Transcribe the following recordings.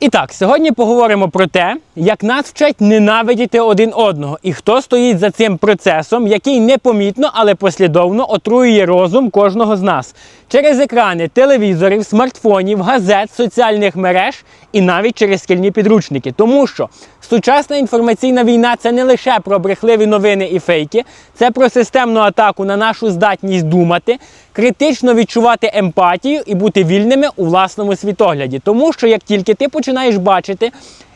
І так, сьогодні поговоримо про те, як нас вчать ненавидіти один одного, і хто стоїть за цим процесом, який непомітно, але послідовно отруює розум кожного з нас через екрани телевізорів, смартфонів, газет, соціальних мереж і навіть через шкільні підручники. Тому що сучасна інформаційна війна це не лише про брехливі новини і фейки, це про системну атаку на нашу здатність думати, критично відчувати емпатію і бути вільними у власному світогляді. Тому що як тільки ти починаєш бачити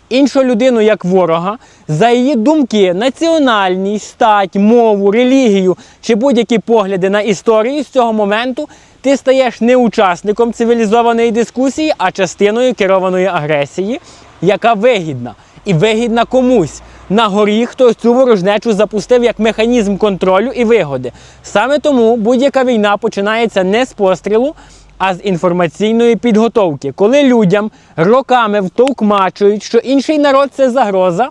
іншу людину як ворога, за її думки, національність, стать, мову, релігію чи будь-які погляди на історію з цього моменту, ти стаєш не учасником цивілізованої дискусії, а частиною керованої агресії, яка вигідна і вигідна комусь. На горі хтось цю ворожнечу запустив як механізм контролю і вигоди. Саме тому будь-яка війна починається не з пострілу, а з інформаційної підготовки, коли людям роками втовкмачують, що інший народ це загроза,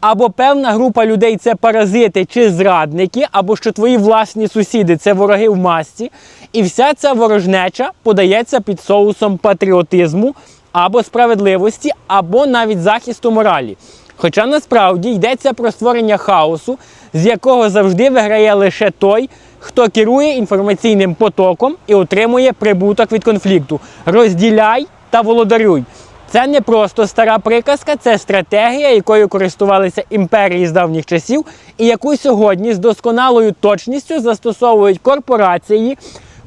або певна група людей це паразити чи зрадники, або що твої власні сусіди це вороги в масці. І вся ця ворожнеча подається під соусом патріотизму або справедливості, або навіть захисту моралі. Хоча насправді йдеться про створення хаосу, з якого завжди виграє лише той, хто керує інформаційним потоком і отримує прибуток від конфлікту. Розділяй та володарюй. Це не просто стара приказка, це стратегія, якою користувалися імперії з давніх часів, і яку сьогодні з досконалою точністю застосовують корпорації,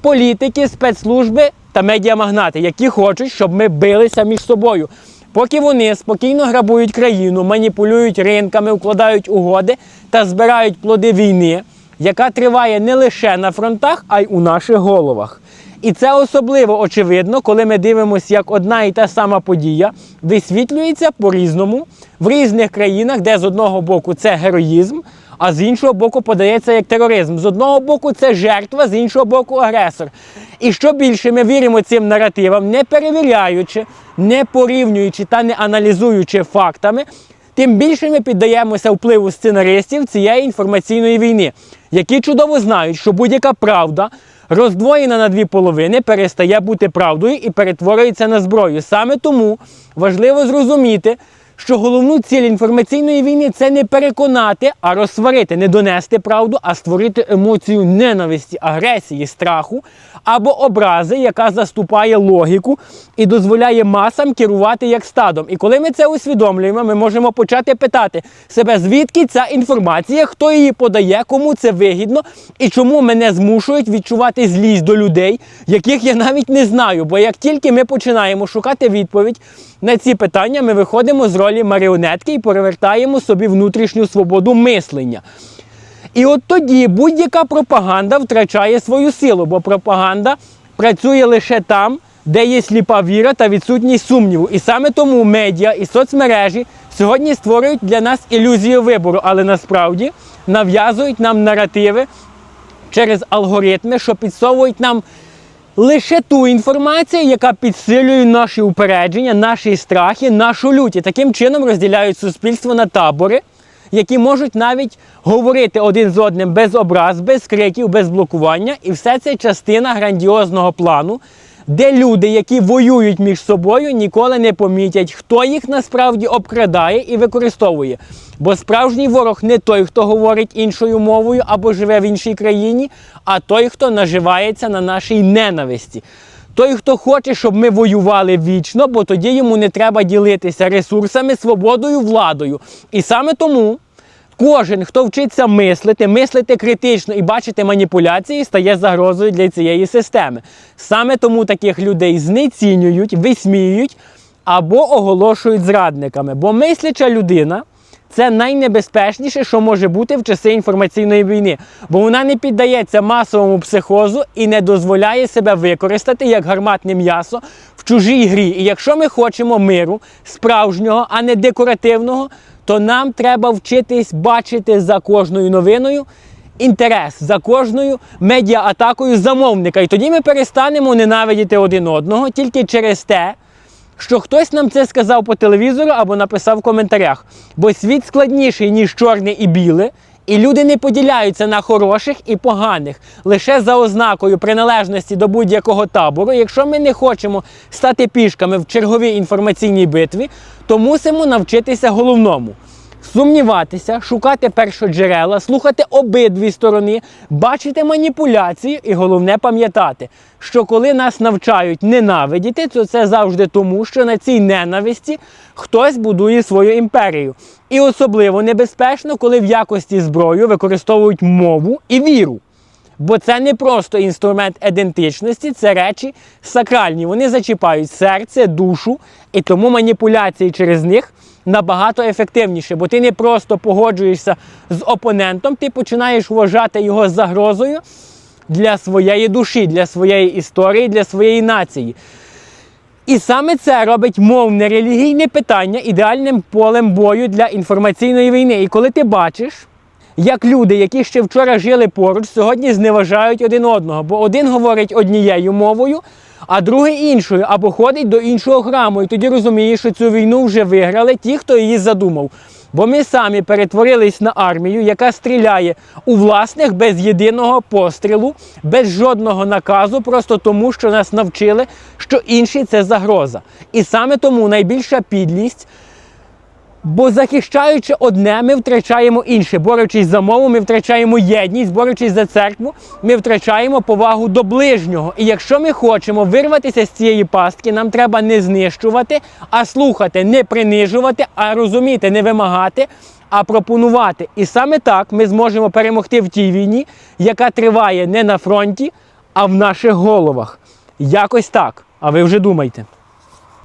політики, спецслужби та медіамагнати, які хочуть, щоб ми билися між собою. Поки вони спокійно грабують країну, маніпулюють ринками, укладають угоди та збирають плоди війни, яка триває не лише на фронтах, а й у наших головах. І це особливо очевидно, коли ми дивимося, як одна і та сама подія висвітлюється по-різному в різних країнах, де з одного боку це героїзм, а з іншого боку подається як тероризм. З одного боку це жертва, з іншого боку агресор. І що більше ми віримо цим наративам, не перевіряючи, не порівнюючи та не аналізуючи фактами, тим більше ми піддаємося впливу сценаристів цієї інформаційної війни, які чудово знають, що будь-яка правда, роздвоєна на дві половини, перестає бути правдою і перетворюється на зброю. Саме тому важливо зрозуміти, що головну ціль інформаційної війни це не переконати, а розсварити, не донести правду, а створити емоцію ненависті, агресії, страху або образи, яка заступає логіку і дозволяє масам керувати як стадом. І коли ми це усвідомлюємо, ми можемо почати питати себе, звідки ця інформація, хто її подає, кому це вигідно і чому мене змушують відчувати злість до людей, яких я навіть не знаю. Бо як тільки ми починаємо шукати відповідь на ці питання, ми виходимо з ролі маріонетки і перевертаємо собі внутрішню свободу мислення. І от тоді будь-яка пропаганда втрачає свою силу, бо пропаганда працює лише там, де є сліпа віра та відсутність сумніву. І саме тому медіа і соцмережі сьогодні створюють для нас ілюзію вибору, але насправді нав'язують нам наративи через алгоритми, що підсовують нам лише ту інформацію, яка підсилює наші упередження, наші страхи, нашу лють. І таким чином розділяють суспільство на табори, які можуть навіть говорити один з одним без образ, без криків, без блокування. І все це частина грандіозного плану, де люди, які воюють між собою, ніколи не помітять, хто їх насправді обкрадає і використовує. Бо справжній ворог не той, хто говорить іншою мовою або живе в іншій країні, а той, хто наживається на нашій ненависті. Той, хто хоче, щоб ми воювали вічно, бо тоді йому не треба ділитися ресурсами, свободою, владою. І саме тому кожен, хто вчиться мислити, мислити критично і бачити маніпуляції, стає загрозою для цієї системи. Саме тому таких людей знецінюють, висміюють або оголошують зрадниками. Бо мисляча людина. Це найнебезпечніше, що може бути в часи інформаційної війни, бо вона не піддається масовому психозу і не дозволяє себе використати як гарматне м'ясо в чужій грі. І якщо ми хочемо миру, справжнього, а не декоративного, то нам треба вчитись бачити за кожною новиною інтерес, за кожною медіа-атакою замовника. І тоді ми перестанемо ненавидіти один одного тільки через те що хтось нам це сказав по телевізору або написав в коментарях. Бо світ складніший, ніж чорне і біле, І люди не поділяються на хороших і поганих лише за ознакою приналежності до будь-якого табору. Якщо ми не хочемо стати пішками в черговій інформаційній битві, то мусимо навчитися головному. Сумніватися, шукати першоджерела, слухати обидві сторони, бачити маніпуляції і головне пам'ятати, що коли нас навчають ненавидіти, то це завжди тому, що на цій ненависті хтось будує свою імперію. І особливо небезпечно, коли в якості зброї використовують мову і віру. Бо це не просто інструмент ідентичності, це речі сакральні. Вони зачіпають серце, душу, і тому маніпуляції через них набагато ефективніше. Бо ти не просто погоджуєшся з опонентом, ти починаєш вважати його загрозою для своєї душі, для своєї історії, для своєї нації. І саме це робить мовне релігійне питання ідеальним полем бою для інформаційної війни. І коли ти бачиш, як люди, які ще вчора жили поруч, сьогодні зневажають один одного, бо один говорить однією мовою, а другий іншою, або ходить до іншого храму. І тоді розумієш, що цю війну вже виграли ті, хто її задумав. Бо ми самі перетворились на армію, яка стріляє у власних без єдиного пострілу, без жодного наказу, просто тому, що нас навчили, що інші це загроза. І саме тому найбільша підлість. Бо захищаючи одне, ми втрачаємо інше. Борючись за мову, ми втрачаємо єдність, борючись за церкву, ми втрачаємо повагу до ближнього. І якщо ми хочемо вирватися з цієї пастки, нам треба не знищувати, а слухати, не принижувати, а розуміти, не вимагати, а пропонувати. І саме так ми зможемо перемогти в тій війні, яка триває не на фронті, а в наших головах. Якось так. А ви вже думайте.